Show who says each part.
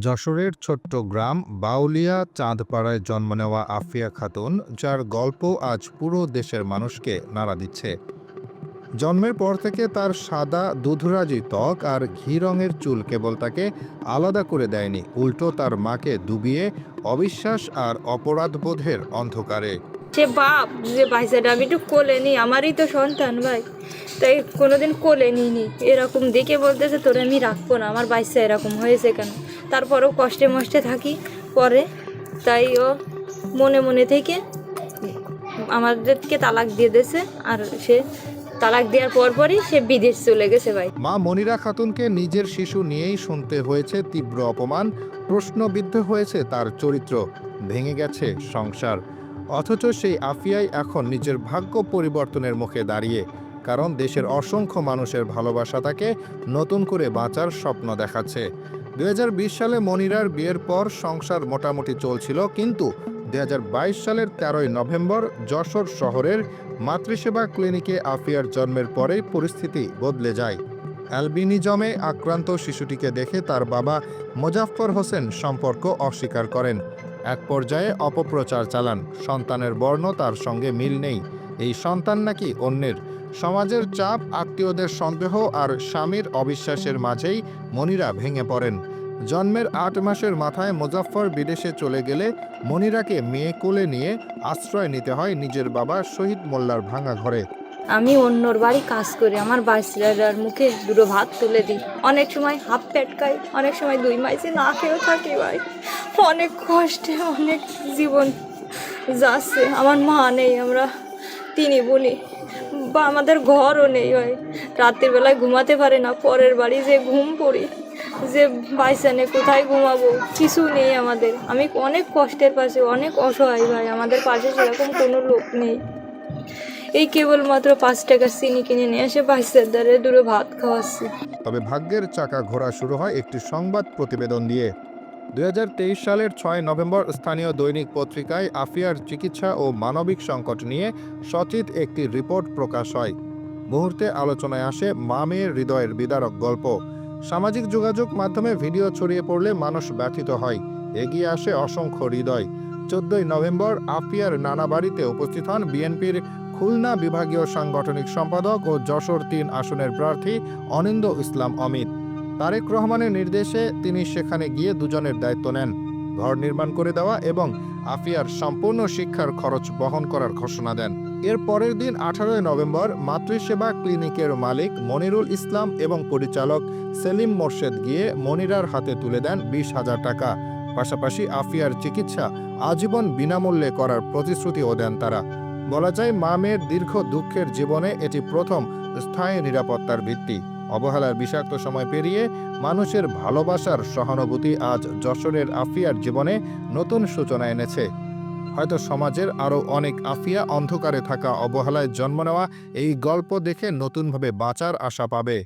Speaker 1: যশোরের ছোট্ট গ্রাম বাউলিয়া চাঁদপাড়ায় জন্ম নেওয়া আফিয়া খাতুন, যার গল্প আজ পুরো দেশের মানুষকে নাড়া দিচ্ছে। জন্মের পর থেকে তার সাদা দুধরাজি ত্বক আর ঘি রঙের চুল কেবল তাকে আলাদা করে দেয়নি, উল্টো তার মাকে ডুবিয়ে অবিশ্বাস আর অপরাধবোধের অন্ধকারে।
Speaker 2: বাপ, যে বাইসাটা আমি একটু কোলে নিই, আমারই তো সন্তান ভাই। তাই কোনোদিন কোলে নিইনি। এরকম দেখে বলতেছে, তোরে আমি রাখব না, আমার বাইসা এরকম হয়েছে কেন? তারপরেও কষ্টে মষ্টে থাকি পরে, তাই ও মনে মনে থেকে আমাদেরকে তালাক দিয়ে দিয়েছে, আর সে তালাক দেওয়ার পরপরই সে বিদেশ চলে গেছে ভাই।
Speaker 1: মা মনিরা খাতুনকে নিজের শিশু নিয়েই শুনতে হয়েছে তীব্র অপমান, প্রশ্নবিদ্ধ হয়েছে তার চরিত্র, ভেঙে গেছে সংসার। অথচ সেই আফিয়াই এখন নিজের ভাগ্য পরিবর্তনের মুখে দাঁড়িয়ে, কারণ দেশের অসংখ্য মানুষের ভালোবাসা তাকে নতুন করে বাঁচার স্বপ্ন দেখাচ্ছে। দুই হাজার বিশ সালে মনিরার বিয়ের পর সংসার মোটামুটি চলছিল, কিন্তু দু হাজার বাইশ সালের তেরোই নভেম্বর যশোর শহরের মাতৃসেবা ক্লিনিকে আফিয়ার জন্মের পরেই পরিস্থিতি বদলে যায়। অ্যালবিনিজমে আক্রান্ত শিশুটিকে দেখে তার বাবা মোজাফফর হোসেন সম্পর্ক অস্বীকার করেন। এক পর্যায়ে অপপ্রচার চালান, সন্তানের বর্ণ তার সঙ্গে মিল নেই। এই সন্তান নাকি অন্যের সমাজের চাপ, আত্মীয়দের সন্দেহ আর স্বামীর অবিশ্বাসের মাঝেই মনিরা ভেঙে পড়েন। জন্মের আট মাসের মাথায় মোজাফফর বিদেশে চলে গেলে মনিরাকে মেয়ে কোলে নিয়ে আশ্রয় নিতে হয় নিজের বাবা শহীদ মোল্লার ভাঙা ঘরে।
Speaker 2: আমি অন্যর বাড়ি কাজ করি আমার বাইসরার মুখে দুটো ভাত তুলে দিই। অনেক সময় হাফ প্যাট খাই, অনেক সময় দুই মাইসে না খেয়েও থাকি ভাই। অনেক কষ্টে, অনেক জীবন যাচ্ছে, আমার মা নেই, আমরা তিনি বলি বা আমাদের ঘরও নেই ভাই। রাতের বেলায় ঘুমাতে পারে না, পরের বাড়ি যে ঘুম পড়ি, যে বাইসানে কোথায় ঘুমাবো, কিছু নেই আমাদের। আমি অনেক কষ্টের পাশে, অনেক অসহায় ভাই, আমাদের পাশে সেরকম কোনো লোক নেই। এই কেবলমাত্র পাঁচ টাকার চিনি কিনে নিয়ে এসে বাইশের দ্বারে দূরে ভাত খাওয়াচ্ছি।
Speaker 1: তবে ভাগ্যের চাকা ঘোরা শুরু হয় একটি সংবাদ প্রতিবেদন দিয়ে। দুই হাজার তেইশ সালের ছয় নভেম্বর স্থানীয় দৈনিক পত্রিকায় আফিয়ার চিকিৎসা ও মানবিক সংকট নিয়ে সচিত একটি রিপোর্ট প্রকাশ হয়। মুহূর্তে আলোচনায় আসে মা মেয়ের হৃদয়ের বিদারক গল্প। সামাজিক যোগাযোগ মাধ্যমে ভিডিও ছড়িয়ে পড়লে মানুষ ব্যথিত হয়। এগিয়ে আসে অসংখ্য হৃদয়। চোদ্দই নভেম্বর আফিয়ার নানা বাড়িতে উপস্থিত হন বিএনপির খুলনা বিভাগীয় সাংগঠনিক সম্পাদক ও যশোর তিন আসনের প্রার্থী অনিন্দ ইসলাম অমিত। তারেক রহমানের নির্দেশে তিনি সেখানে গিয়ে দুজনের দায়িত্ব নেন। ঘর নির্মাণ করে দেওয়া এবং আফিয়ার সম্পূর্ণ শিক্ষার খরচ বহন করার ঘোষণা দেন। এর পরের দিন আঠারোই নভেম্বর মাতৃসেবা ক্লিনিকের মালিক মনিরুল ইসলাম এবং পরিচালক সেলিম মোর্শেদ গিয়ে মনিরার হাতে তুলে দেন বিশ হাজার টাকা। পাশাপাশি আফিয়ার চিকিৎসা আজীবন বিনামূল্যে করার প্রতিশ্রুতিও দেন তারা। বলা যায় মা মেয়ের দীর্ঘ দুঃখের জীবনে এটি প্রথম স্থায়ী নিরাপত্তার ভিত্তি। অবহেলার বিষাক্ত সময় পেরিয়ে মানুষের ভালোবাসার সহানুভূতি আজ যশোরের আফিয়ার জীবনে নতুন সূচনা এনেছে। হয়তো সমাজের আরও অনেক আফিয়া অন্ধকারে থাকা অবহেলায় জন্ম নেওয়া এই গল্প দেখে নতুনভাবে বাঁচার আশা পাবে।